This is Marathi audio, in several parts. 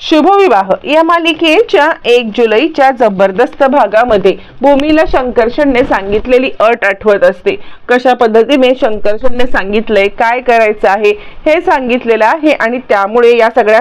शुभविवाह. या मालिकेच्या एक जुलैच्या जबरदस्त भागामध्ये भूमीला शंकरशनने सांगितलेली अट आठवत असते. कशा पद्धतीने शंकरशनने सांगितलंय काय करायचं आहे हे सांगितलेलं आहे आणि त्यामुळे या सगळ्या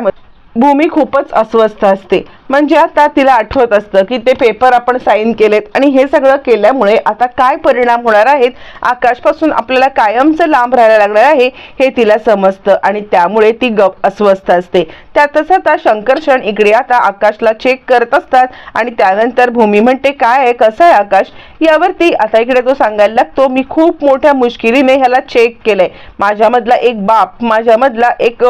भूमी खूपच अस्वस्थ असते. म्हणजे आता तिला आठवत असतं की ते पेपर आपण साईन केलेत. आणि हे सगळं केल्यामुळे आता काय परिणाम होणार आहेत? आकाशपासून आपल्याला कायमचं लांब राहायला लागणार आहे हे तिला समजतं. आणि त्यामुळे ती गप अस्वस्थ असते. त्यातच आता शंकरशण इकडे आता आकाशला चेक करत असतात. आणि त्यानंतर भूमी म्हणते काय आहे? कसं आहे आकाश? यावरती आता इकडे तो सांगायला लागतो मी खूप मोठ्या मुश्किलीने ह्याला चेक केलंय. माझ्यामधला एक बाप माझ्यामधला एक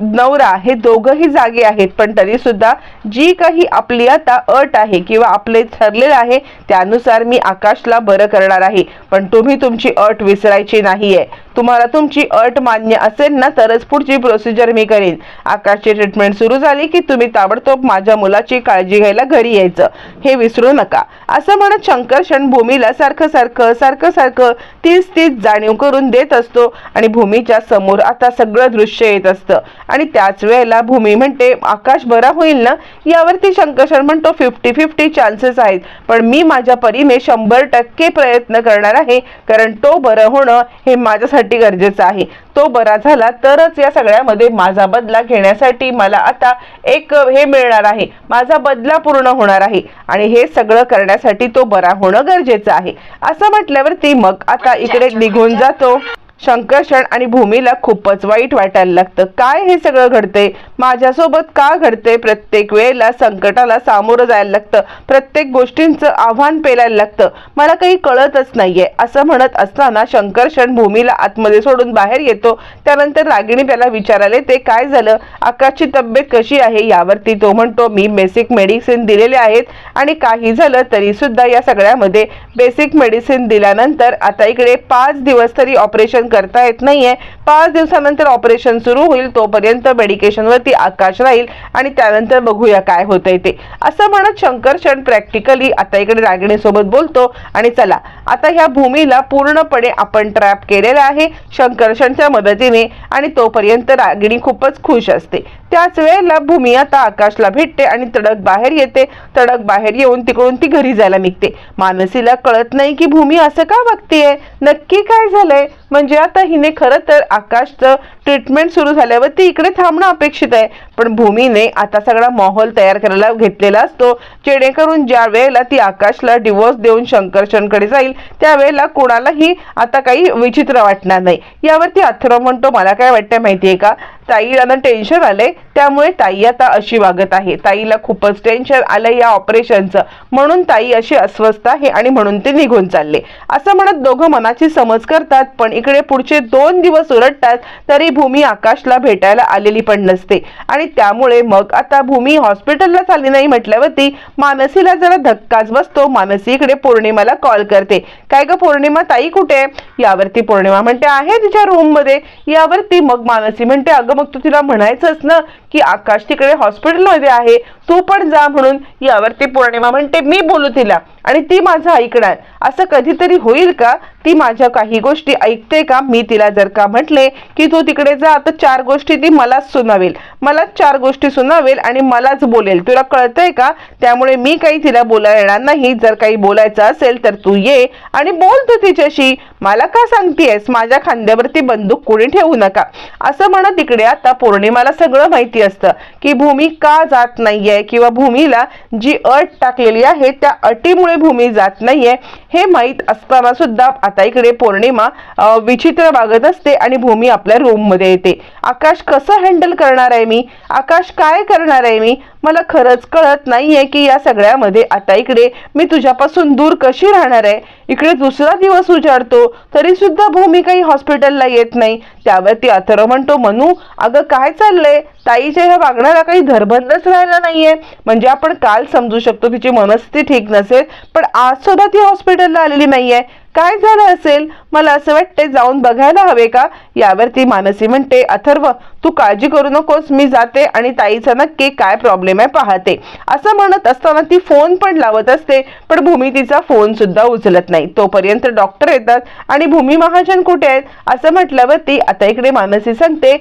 नवरा हे दोघंही जागे आहेत. पण तरी सुद्धा जी काही आपली आता अट आहे किंवा आपले ठरलेलं आहे त्यानुसार मी आकाशला बरं करणार आहे. पण तुम्ही तुमची अट विसरायची नाहीये. तुम्हाला तुमची अट मान्य असेल ना तरच पुढची प्रोसिजर मी करेन. आकाशची ट्रीटमेंट सुरू झाली की तुम्ही ताबडतोब माझ्या मुलाची काळजी घ्यायला घरी यायचं. हे विसरू नका. असं म्हणत शंकरशण भूमीला सारखं सारखं सारखं सारखं तीच तीच जाणीव करून देत असतो आणि भूमीच्या समोर आता सगळं दृश्य येत असतं. आणि त्याच वेळेला भूमी म्हणते आकाश बरा होईल ना? यावरती शंकरशण म्हणतो फिफ्टी फिफ्टी चान्सेस आहेत. पण मी माझ्या परीने शंभर टक्के प्रयत्न करणार आहे कारण तो बरं होणं हे माझ्यासाठी गरजेचं आहे. तो बरा झाला तरच या सगळ्यामध्ये माझा बदला घेण्यासाठी मला आता एक हे मिळणार आहे. माझा बदला पूर्ण होणार आहे. आणि हे सगळं करण्यासाठी तो बरा होणं गरजेचं आहे. असं म्हटल्यावरती मग आता इकडे निघून जातो. शंकर्षण आणि भूमीला खूपच वाईट वाटायला लागतं. काय हे सगळं घडते माझ्यासोबत का घडते प्रत्येक वेळेला संकटाला सामोरं जायला लागतं. प्रत्येक गोष्टींचं आव्हान पेलायला लागतं. मला काही कळतच नाहीये. असं म्हणत असताना शंकर्षण भूमीला आतमध्ये सोडून बाहेर येतो. त्यानंतर रागिणी त्याला विचारायला ते काय झालं? आकाशची तब्येत कशी आहे? यावरती तो म्हणतो मी बेसिक मेडिसिन दिलेले आहेत आणि काही झालं तरी सुद्धा या सगळ्यामध्ये बेसिक मेडिसिन दिल्यानंतर आता इकडे पाच दिवस तरी ऑपरेशन करता येत नाहीये. पाच दिवसानंतर ऑपरेशन सुरू होईल तोपर्यंत मेडिकेशनवरती आकाश राहील आणि त्यानंतर बघूया काय होतंय ते. असं म्हणत शंकरशण प्रॅक्टिकली आता इकडे रागिणी सोबत बोलतो आणि चला आता ह्या भूमीला पूर्णपणे आपण ट्रॅप केलेला आहे. शंकरशणच्या मदतीने आणि तोपर्यंत रागिणी खूपच खुश असते. त्याच वेळेला भूमी आता आकाशला भेटते आणि तडक बाहेर येते. तडक बाहेर येऊन तिकडून ती घरी जायला निघते? मानसीला कळत नाही की भूमी असं का वागतेय नक्की काय झालंय? म्हणजे आता हिने खरं तर आकाशचं ट्रीटमेंट सुरू झाल्यावर ती इकडे थांबणं अपेक्षित आहे. पण भूमीने आता सगळा माहोल तयार करायला घेतलेला असतो. जेणेकरून ज्या वेळेला ती आकाशला डिवोर्स देऊन शंकरशनकडे जाईल त्यावेळेला कोणालाही आता काही विचित्र वाटणार नाही. यावरती अथर्व म्हणतो मला काय वाटतंय माहितीये का? ताईला ना टेन्शन आलंय. त्यामुळे ताई आता अशी वागत आहे. ताईला खूपच टेन्शन आलंय या ऑपरेशनचं म्हणून ताई अशी अस्वस्थ आहे आणि म्हणून ते निघून चालले. असं म्हणत दोघं मनाची समज करतात पण इकडे पुढचे दोन दिवस उलटतात तरी भूमी आकाशला भेटायला आलेली पण नसते. आणि त्यामुळे मग आता भूमी हॉस्पिटलला चालली नाही म्हटल्यावरती मानसीला जरा धक्काच बसतो. मानसी इकडे पौर्णिमाला कॉल करते. काय ग पौर्णिमा? ताई कुठे? आहे यावरती पौर्णिमा म्हणते आहे तिच्या रूममध्ये. यावरती मग मानसी म्हणते अगं मग तू तिला म्हणायचंच ना की आकाश तिकडे हॉस्पिटलमध्ये आहे तू पण जा म्हणून यावरती पौर्णिमा म्हणते मी बोलू तिला. आणि ती माझं ऐकणार. असं कधीतरी होईल का? ती माझ्या काही गोष्टी ऐकते का? मी तिला जर का म्हटले की तू तिकडे जा आता चार गोष्टी ती मलाच सुनावेल. मलाच चार गोष्टी सुनावेल आणि मलाच बोलेल. तुला कळतंय का? त्यामुळे मी काही तिला बोलायला येणार नाही. जर काही बोलायचं असेल तर तू ये आणि बोल तू तिच्याशी. मला का सांगतेयस? माझ्या खांद्यावरती बंदूक कोणी ठेवू नका. असं म्हणत तिकडे आता पौर्णिमाला सगळं माहिती असतं की भूमी का जात नाहीये किंवा भूमीला जी अट टाकलेली आहे त्या अटीमुळे भूमी जात नाहीये. हे माहीत असताना सुद्धा आता इकडे पौर्णिमा विचित्र वागत असते आणि भूमी आपल्या रूममध्ये येते. आकाश कसं हँडल करणार आहे मी? आकाश काय करणार आहे मी? मला खरंच कळत नाहीये की या सगळ्यामध्ये आता इकडे मी तुझ्यापासून दूर कशी राहणार आहे? इकडे दुसरा दिवस उजाडतो तरी सुद्धा भूमी काही हॉस्पिटलला येत नाही. त्यावरती अथर्व म्हणतो मनू अगं काय चाललंय? ताईच्या ह्या वागण्याला काही धरबंदच राहिला नाहीये. म्हणजे आपण काल समजू शकतो तिची मनस्थिती ठीक नसेल पण आज सुद्धा ती हॉस्पिटलला आलेली नाहीये. काय झालं असेल? मला असं वाटते जाऊन बघायला हवे का? यावरती मानसी म्हणते अथर्व तू काळजी करू नकोस मी जाते आणि ताईचा नक्की काय प्रॉब्लेम आहे पाहते. असं म्हणत असताना ती फोन पण लावत असते पण भूमी तिचा फोन सुद्धा उचलत नाही. तोपर्यंत डॉक्टर येतात आणि भूमी महाजन कुठे आहेत? असं म्हटल्यावर ती आता इकडे मानसी सांगते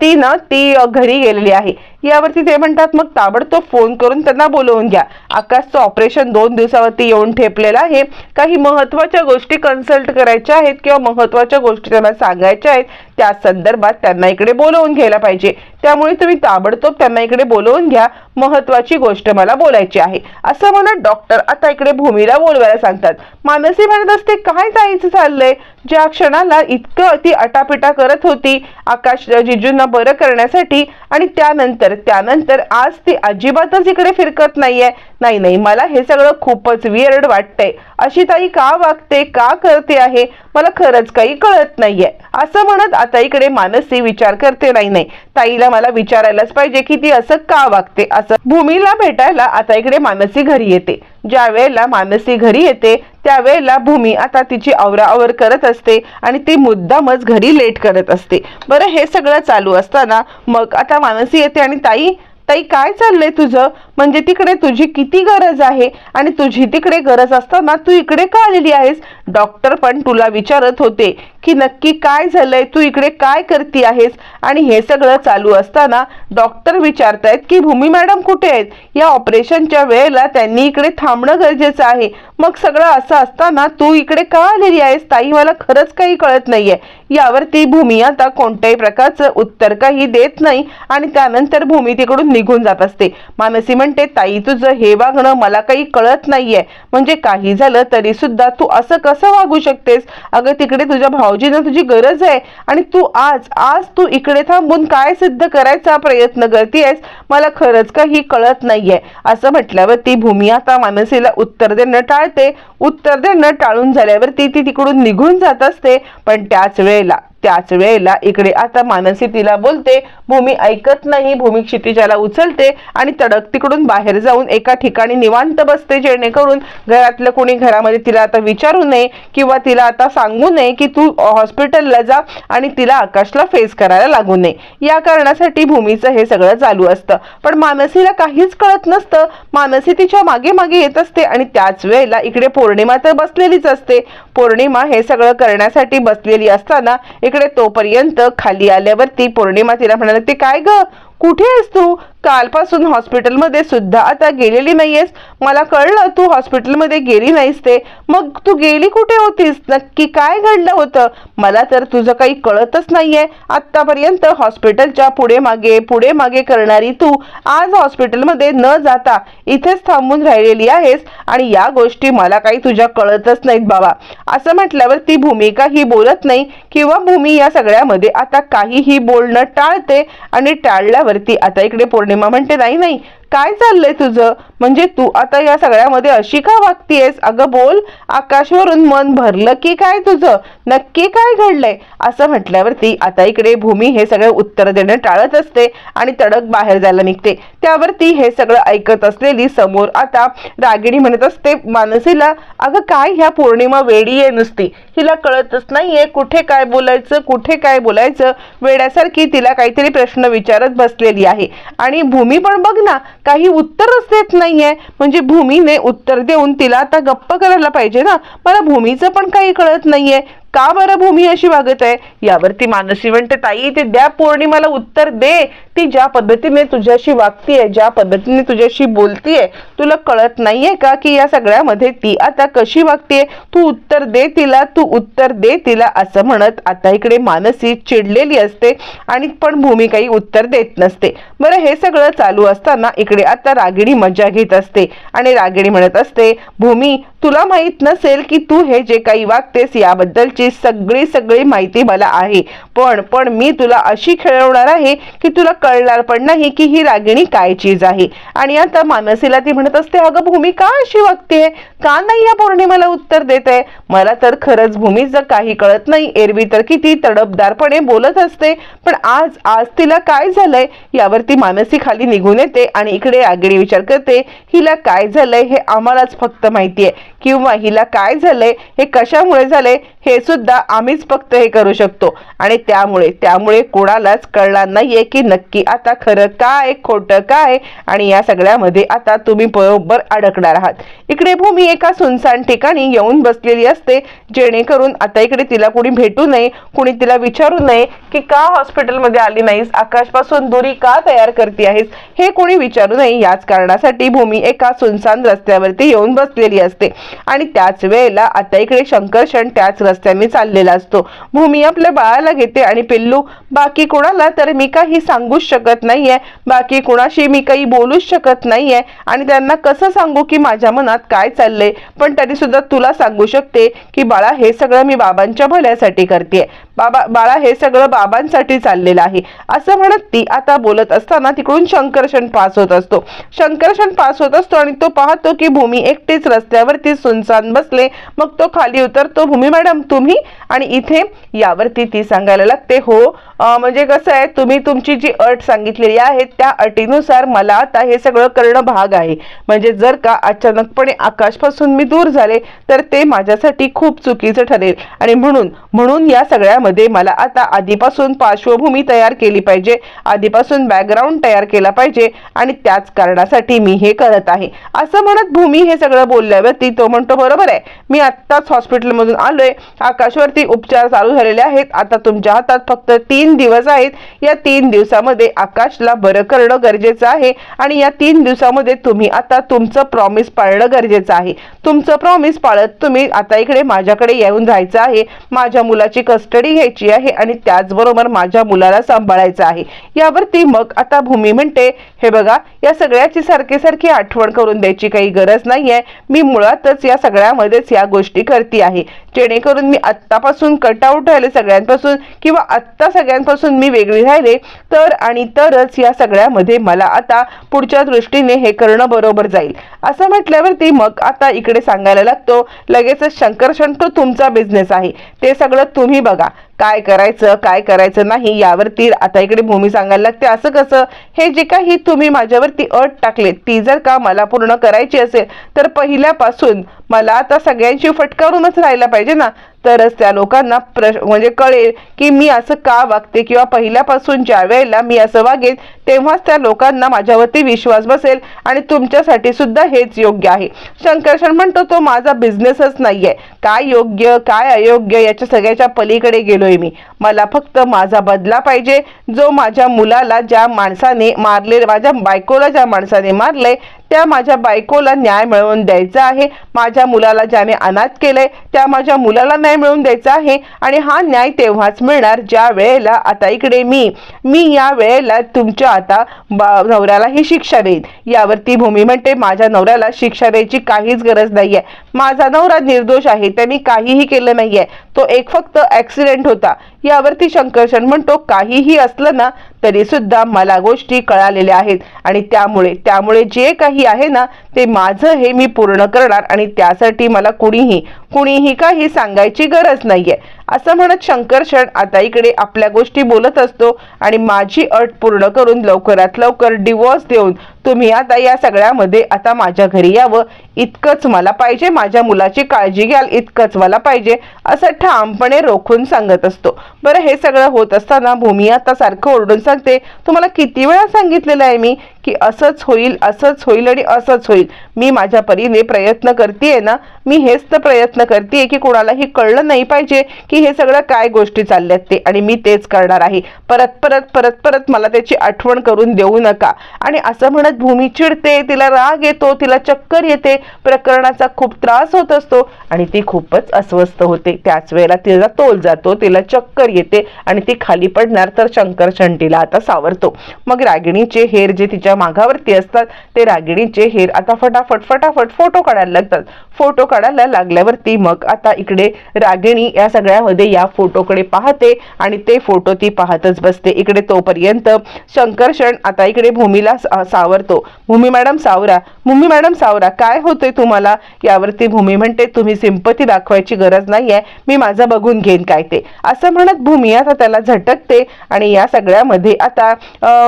ती ना ती घरी गेलेली आहे. यावरती ते म्हणतात मग ताबडतोब फोन करून त्यांना बोलवून घ्या. आकाशचं ऑपरेशन दोन दिवसावरती येऊन ठेपलेलं आहे. काही महत्त्वाच्या गोष्टी कन्सल्ट करायच्या आहेत किंवा महत्त्वाच्या गोष्टी त्यांना सांगायच्या आहेत त्या संदर्भात त्यांना इकडे बोलवून घ्यायला पाहिजे. त्यामुळे तुम्ही ताबडतोब त्यांना इकडे बोलवून घ्या. महत्वाची गोष्ट मला बोलायची आहे. असं म्हणत डॉक्टर आता इकडे भूमीला बोलवायला सांगतात. मानसी म्हणत असते काय ताईचं चाललंय? ज्या क्षणाला इतकं ती अटापिटा करत होती आकाश जिजूंना बरं करण्यासाठी आणि त्यानंतर त्यानंतर आज ती अजिबातच इकडे फिरकत नाहीये. नाही नाही मला हे सगळं खूपच वियर्ड वाटतंय. अशी ताई का वागते का करते आहे? मला खरंच काही कळत नाहीये. असं म्हणत आता इकडे मानसी विचार करते नाही नाही ताईला आम्हाला विचारायलाच पाहिजे की ती असं का वागते असं भूमीला भेटायला आता इकडे मानसी घरी येते. ज्या वेळेला मानसी घरी येते त्यावेळेला भूमी आता तिची आवराआवर करत असते आणि ती मुद्दामच घरी लेट करत असते. बरं हे सगळं चालू असताना मग आता मानसी येते आणि ताई ताई काय चाललंय तुझं? म्हणजे तिकडे तुझी किती गरज आहे? आणि तुझी तिकडे गरज असताना तू इकडे का आलेली आहेस? डॉक्टर पण तुला विचारत होते की नक्की काय झालंय तू इकडे काय करती आहेस? आणि हे सगळं चालू असताना डॉक्टर विचारतायत की भूमी मॅडम कुठे आहेत? या ऑपरेशनच्या वेळेला त्यांनी इकडे थांबणं गरजेचं आहे. मग सगळं असं असताना तू इकडे का आलेली आहेस? ताई मला खरंच काही कळत नाहीये. यावरती भूमी आता कोणत्याही प्रकारचं उत्तर काही देत नाही आणि त्यानंतर भूमी तिकडून निघून जात असते. मानसी म्हणते ताई तुझं हे वागणं मला काही कळत नाहीये. म्हणजे काही झालं तरी सुद्धा तू असं कसं वागू शकतेस? अगं तिकडे तुझ्या भाऊजींना तुझी गरज आहे आणि तू आज आज तू इकडे थांबून काय सिद्ध करायचा प्रयत्न करतेयस मला खरंच काही कळत नाहीये. असं म्हटल्यावर ती भूमी आता मानसीला उत्तर देणं टाळते. उत्तर देणं टाळून झाल्यावरती ती तिकडून निघून जात असते पण त्याच वेळेला त्याच वेळेला इकडे आता मानसी तिला बोलते भूमी ऐकत नाही भूमी क्षितिजाला उचलते आणि तडक तिकडून बाहेर जाऊन एका ठिकाणी निवांत बसते जेणेकरून घरातलं कोणी घरामध्ये तिला आता विचारू नये किंवा तिला आता सांगू नये की तू हॉस्पिटलला जा आणि तिला आकाशला फेस करायला लागू नये. या कारणासाठी भूमीचं हे सगळं चालू असतं. पण मानसीला काहीच कळत नसतं. मानसी तिच्यामागे मागे येत असते आणि त्याच वेळेला इकडे पौर्णिमा तर बसलेलीच असते. पौर्णिमा हे सगळं करण्यासाठी बसलेली असताना इकडे तोपर्यंत खाली आल्यावरती पौर्णिमा तिला म्हणाले ते काय ग? कुठे आहेस तू? कालपासून हॉस्पिटलमध्ये सुद्धा आता गेलेली नाहीयेस. मला कळलं तू हॉस्पिटलमध्ये गेली नाहीस ते. मग तू गेली कुठे होतीस? नक्की काय घडलं होतं? मला तर तुझं काही कळतच नाहीये. आत्तापर्यंत हॉस्पिटलच्या पुढे मागे पुढे मागे करणारी तू आज हॉस्पिटलमध्ये न जाता इथेच थांबून राहिलेली आहेस आणि या गोष्टी मला काही तुझ्या कळतच नाहीत बाबा. असं म्हटल्यावर ती भूमिका ही बोलत नाही किंवा भूमी या सगळ्यामध्ये आता काहीही बोलणं टाळते आणि टाळल्यावर टाळल्यावरती आता इकडे पौर्णिमा म्हणते नाही नाही काय चाललंय तुझं? म्हणजे तू आता या सगळ्यामध्ये अशी का वागतीयस? अगं बोल आकाशवरून मन भरलं की काय तुझं? नक्की काय घडलंय? असं म्हटल्यावरती आता इकडे भूमी हे सगळं उत्तर देणं टाळत असते आणि तडक बाहेर जायला निघते. त्यावरती हे सगळं ऐकत असलेली समोर आता रागिणी म्हणत असते मानसीला अगं काय ह्या पौर्णिमा वेडी आहे नुसती? हिला कळतच नाहीये कुठे काय बोलायचं कुठे काय बोलायचं? वेड्यासारखी तिला काहीतरी प्रश्न विचारत बसलेली आहे. आणि भूमी पण बघ ना काही उत्तरच देत नाहीये. म्हणजे भूमीने उत्तर देऊन तिला आता गप्प करायला पाहिजे ना. मला भूमीचं पण काही कळत नाहीये. का बरं भूमी अशी वागत आहे? यावरती मानसी म्हणते ताई ते द्या पौर्णिमाला उत्तर दे. ती ज्या पद्धतीने तुझ्याशी वागतीये ज्या पद्धतीने तुझ्याशी बोलतीये तुला कळत नाहीये का की या सगळ्यामध्ये ती आता कशी वागतीये? तू उत्तर दे तिला तू उत्तर दे तिला असं म्हणत आता इकडे मानसी चिडलेली असते आणि पण भूमी काही उत्तर देत नसते. बरं हे सगळं चालू असताना इकडे आता रागिणी मजा घेत असते आणि रागिणी म्हणत असते भूमी तुला माहीत नसेल की तू हे जे काही वागतेस याबद्दलची सगळी सगळी माहिती मला आहे. पण पण मी तुला अशी खेळवणार आहे की तुला कळणार पण नाही की ही रागिणी काय चीज आहे. आणि आता मानसीला ती म्हणत असते अगं भूमी का अशी वागते का नाही या पौर्णिमेला उत्तर देत आहे मला तर खरंच भूमीचं काही कळत नाही. एरवी तर किती तडपदारपणे बोलत असते. पण आज आज तिला काय झालंय? यावरती मानसी खाली निघून येते आणि इकडे रागिणी विचार करते हिला काय झालंय हे आम्हालाच फक्त माहिती आहे किंवा हिला काय झालंय हे कशामुळे झालंय हे सुद्धा आम्हीच फक्त हे करू शकतो. आणि त्यामुळे त्यामुळे कोणालाच कळणार नाहीये की नक्की आता खरं काय खोटं काय आणि या सगळ्यामध्ये आता तुम्ही बरोबर अडकणार आहात. इकडे भूमी एका सुनसान ठिकाणी येऊन बसलेली असते जेणेकरून आता इकडे तिला कोणी भेटू नये कोणी तिला विचारू नये की का हॉस्पिटलमध्ये आली नाहीस आकाशपासून दुरी का तयार करते आहेस हे कोणी विचारू नये. याच कारणासाठी भूमी एका सुनसान रस्त्यावरती येऊन बसलेली असते. आणि त्याच वेळेला आता इकडे शंकरशण त्याच रस्त्याने चाललेला असतो. भूमी आपल्या बाळाला घेते आणि पिल्लू बाकी कोणाला तर मी काही सांगूच शकत नाहीये. बाकी कोणाशी मी काही बोलूच शकत नाहीये. आणि त्यांना कसं सांगू की माझ्या मनात काय चाललंय? पण तरी सुद्धा तुला सांगू शकते की बाळा हे सगळं मी बाबांच्या भल्यासाठी करते बाबा बाळा हे सगळं बाबांसाठी चाललेलं आहे. असं म्हणत ती आता बोलत असताना तिकडून शंकरशन पास होत असतो. शंकरशन पास होत असतो आणि तो पाहतो की भूमी एकटीच रस्त्यावरती सुनसान बसले. मग तो खाली उतरतो भूमी मॅडम तुम्ही? आणि इथे यावरती ती सांगायला लागते हो म्हणजे कसं आहे तुम्ही तुमची जी अट सांगितलेली आहे त्या अटीनुसार मला आता हे सगळं करणं भाग आहे. म्हणजे जर का अचानकपणे आकाशपासून मी दूर झाले तर ते माझ्यासाठी खूप चुकीचं ठरेल. आणि म्हणून म्हणून या मध्ये मला आता आधीपासून पार्श्वभूमी तयार केली पाहिजे आधीपासून बॅकग्राऊंड तयार केला पाहिजे आणि त्याच कारणासाठी मी हे करत आहे. असं म्हणत भूमी हे सगळं बोलल्यावरती तो म्हणतो बरोबर आहे मी आत्ताच हॉस्पिटलमधून आलोय आकाशवरती उपचार चालू झालेले आहेत आता तुमच्या हातात फक्त तीन दिवस आहेत. या तीन दिवसामध्ये आकाशला बरं करणं गरजेचं आहे आणि या तीन दिवसामध्ये तुम्ही आता तुमचं प्रॉमिस पाळणं गरजेचं आहे. तुमचं प्रॉमिस पाळत तुम्ही आता इकडे माझ्याकडे येऊन जायचं आहे. माझ्या मुलाची कस्टडी घ्यायची आहे आणि त्याचबरोबर माझ्या मुलाला सांभाळायचं आहे. यावरती मग आता भूमी म्हणते हे बघा या सगळ्याची सारखी सारखी आठवण करून द्यायची काही गरज नाहीये. मी मुळातच या सगळ्यामध्येच या गोष्टी करते आहे. जेणेकरून मी आत्तापासून कटआउट राहिले सगळ्यांपासून किंवा आत्ता सगळ्यांपासून मी वेगळी राहिले तर आणि तरच या सगळ्यामध्ये मला आता पुढच्या दृष्टीने हे करणं बरोबर जाईल. असं म्हटल्यावरती मग आता इकडे सांगायला लागतो लगेचच शंकर तो तुमचा बिझनेस आहे. ते सगळं तुम्ही बघा. काय करायचं काय करायचं नाही यावरती आता इकडे भूमी सांगायला लागते. असं कसं? हे जे काही तुम्ही माझ्यावरती अट टाकले ती जर का मला पूर्ण करायची असेल तर पहिल्यापासून मला आता सगळ्यांशी फटकारूनच राहायला पाहिजे ना. तरच त्या लोकांना प्रश म्हणजे कळेल की मी असं का वागते किंवा पहिल्यापासून ज्या वेळेला मी असं वागेन तेव्हाच त्या लोकांना माझ्यावरती विश्वास बसेल आणि तुमच्यासाठी सुद्धा हेच योग्य आहे. शंकरशन म्हणतो तो माझा बिझनेसच नाही आहे काय योग्य काय अयोग्य याच्या सगळ्याच्या पलीकडे गेलोय मी. मला फक्त माझा बदला पाहिजे. जो माझ्या मुलाला ज्या माणसाने मारले माझ्या बायकोला ज्या माणसाने मारले त्या माझ्या बायकोला न्याय मिळवून द्यायचा आहे. माझ्या मुलाला ज्याने अनाथ केलंय त्या माझ्या मुलाला न्याय मिळवून द्यायचा आहे. आणि हा न्याय तेव्हाच मिळणार ज्या वेळेला आता इकडे मी मी या वेळेला तुमच्या आता बा- नवऱ्याला ही शिक्षा देईन. यावरती भूमी म्हणते माझ्या नवऱ्याला शिक्षा द्यायची काहीच गरज नाहीये. माझा नवरा निर्दोष आहे त्यांनी काहीही केलं नाहीये. तो एक फक्त ऍक्सिडेंट होता. यावरती शंकरशन म्हणतो काहीही असलं ना तरी सुद्धा मला गोष्टी कळालेल्या आहेत. आणि त्यामुळे त्यामुळे जे काही आहे ना ते माझं हे मी पूर्ण करणार आणि त्यासाठी मला कुणीही कुणीही काही सांगायची गरज नाहीये. असं म्हणत शंकरशण आता इकडे आपल्या गोष्टी बोलत असतो आणि माझी अट पूर्ण करून लवकरात लवकर डिवोर्स देऊन तुम्ही आता या सगळ्यामध्ये आता माझ्या घरी यावं. इतकंच मला पाहिजे. माझ्या मुलाची काळजी घ्याल. इतकंच मला पाहिजे. असं ठामपणे रोखून सांगत असतो. बरं हे सगळं होत असताना भूमी आता सारखं ओरडून सांगते तुम्हाला किती वेळा सांगितलेलं आहे मी की असंच होईल असंच होईल आणि असंच होईल. मी माझ्या परीने प्रयत्न करते ना मी हेच तर प्रयत्न करते की कोणालाही कळलं नाही पाहिजे की हे सगळं काय गोष्टी चालल्यात ते. आणि मी तेच करणार आहे. परत परत परत परत मला त्याची आठवण करून देऊ नका. आणि असं म्हणत भूमी चिडते तिला राग येतो तिला चक्कर येते प्रकरणाचा खूप त्रास होत असतो आणि ती खूपच अस्वस्थ होते. त्याच वेळेला तिला तोल जातो तिला चक्कर येते आणि ती खाली पडणार तर शंकर शंटीला आता सावरतो. मग रागिणीचे हेर जे तिच्या मागावरती असतात ते रागिणीचे हेर आता फटाफट फटाफट फोटो काढायला लागतात. फोटो काढायला लागल्यावरती मग आता इकडे रागिणी या सगळ्यामध्ये या फोटोकडे पाहते आणि ते फोटो ती पाहतच बसते. इकडे तोपर्यंत शंकरशण आता इकडे भूमीला सावर घाबरतो भूमी मॅडम सावरा भूमी मॅडम सावरा काय होतंय तुम्हाला? यावरती भूमी म्हणते तुम्ही सिंपती दाखवायची गरज नाहीये मी माझं बघून घेईन काय ते. असं म्हणत भूमी आता त्याला झटकते आणि या सगळ्यामध्ये आता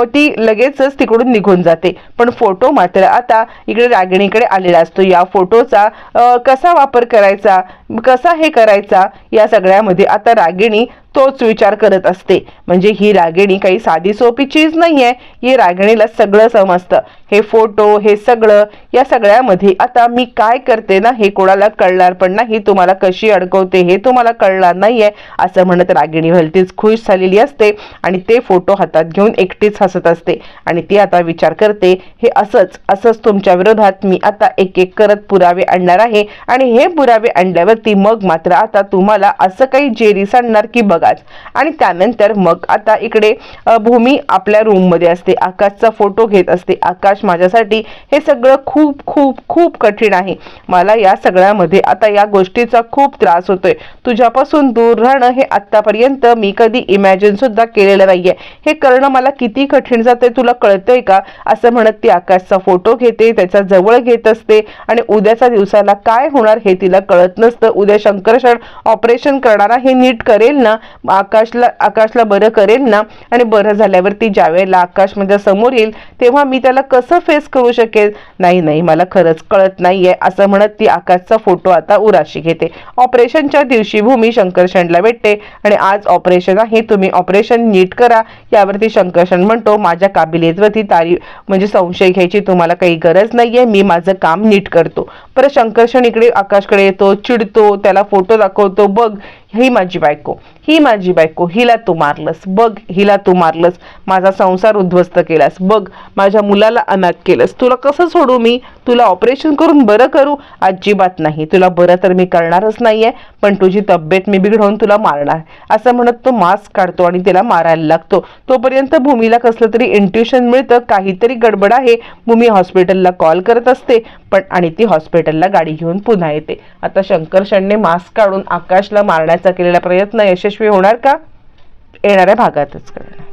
ती लगेचच तिकडून निघून जाते. पण फोटो मात्र आता इकडे रागिणीकडे आलेला असतो. या फोटोचा कसा वापर करायचा कसा हे करायचा या सगळ्यामध्ये आता रागिणी तोच विचार करत असते. म्हणजे ही रागिणी काही साधी सोपी चीज नाहीये. ही रागिणीला सगळं समजतं. हे फोटो हे सगळं या सगळ्यामध्ये आता मी काय करते ना हे कोणाला कळणार पण नाही. तुम्हाला कशी अडकवते हे तुम्हाला कळणार नाहीये. असं म्हणत रागिणी भलतीच खुश झालेली असते आणि ते फोटो हातात घेऊन एकटीच हसत असते. आणि ती आता विचार करते हे असंच असंच तुमच्या विरोधात मी आता एक एक करत पुरावे आणणार आहे. आणि हे पुरावे आणल्यावरती मग मात्र आता तुम्हाला असं काही जेरी आणणार की बघ बघाच. आणि त्यानंतर मग आता इकडे भूमी आपल्या रूममध्ये असते. आकाशचा फोटो घेत असते. आकाश माझ्यासाठी हे सगळं खूप खूप खूप कठीण आहे. मला या सगळ्यामध्ये आता या गोष्टीचा खूप त्रास होतोय. तुझ्यापासून दूर राहणं हे आत्तापर्यंत मी कधी इमॅजिन सुद्धा केलेलं नाहीये. हे करणं मला किती कठीण जाते तुला कळतंय का? असं म्हणत ती आकाशचा फोटो घेते त्याचा जवळ घेत असते आणि उद्याच्या दिवसाला काय होणार हे तिला कळत नसतं. उद्या शंकरशण ऑपरेशन करणारा हे नीट करेल ना आकाशला आकाशला बरं करेल ना? आणि बरं झाल्यावरती ज्यावेळेला आकाश माझ्यासमोर येईल तेव्हा मी त्याला कसं फेस करू शकेल? नाही नाही मला खरंच कळत नाहीये असं म्हणत ती आकाशचा फोटो आता उराशी घेते. ऑपरेशनच्या दिवशी भूमी शंकरशणला भेटते. आणि आज ऑपरेशन आहे तुम्ही ऑपरेशन नीट करा. यावरती शंकरशण म्हणतो माझ्या काबिलियतवरती तारी म्हणजे संशय घ्यायची तुम्हाला काही गरज नाहीये मी माझं काम नीट करतो. परत शंकरशन इकडे आकाशकडे येतो चिडतो त्याला फोटो दाखवतो बघ ही माझी बायको ही माझी बायको हिला तू मारलंस बघ हिला तू मारलंस माझा संसार उद्ध्वस्त केलास बघ माझ्या मुलाला अनाथ केलंस तुला कसं सोडू मी? तुला ऑपरेशन करून बरं करू? अजिबात नाही तुला बरं तर मी करणारच नाहीये पण तुझी तब्येत मी बिघडवून तुला मारणार असं म्हणत तो मास्क काढतो आणि त्याला मारायला लागतो. तोपर्यंत भूमीला कसलं तरी इंट्युशन मिळतं काहीतरी गडबड आहे. भूमी हॉस्पिटलला कॉल करत असते पण आणि ती हॉस्पिटल हॉस्पिटलला गाडी घेऊन पुन्हा येते. आता शंकरशणने मास्क काढून आकाशला मारण्याचा केलेला प्रयत्न यशस्वी होणार का? येणाऱ्या भागातच कळणार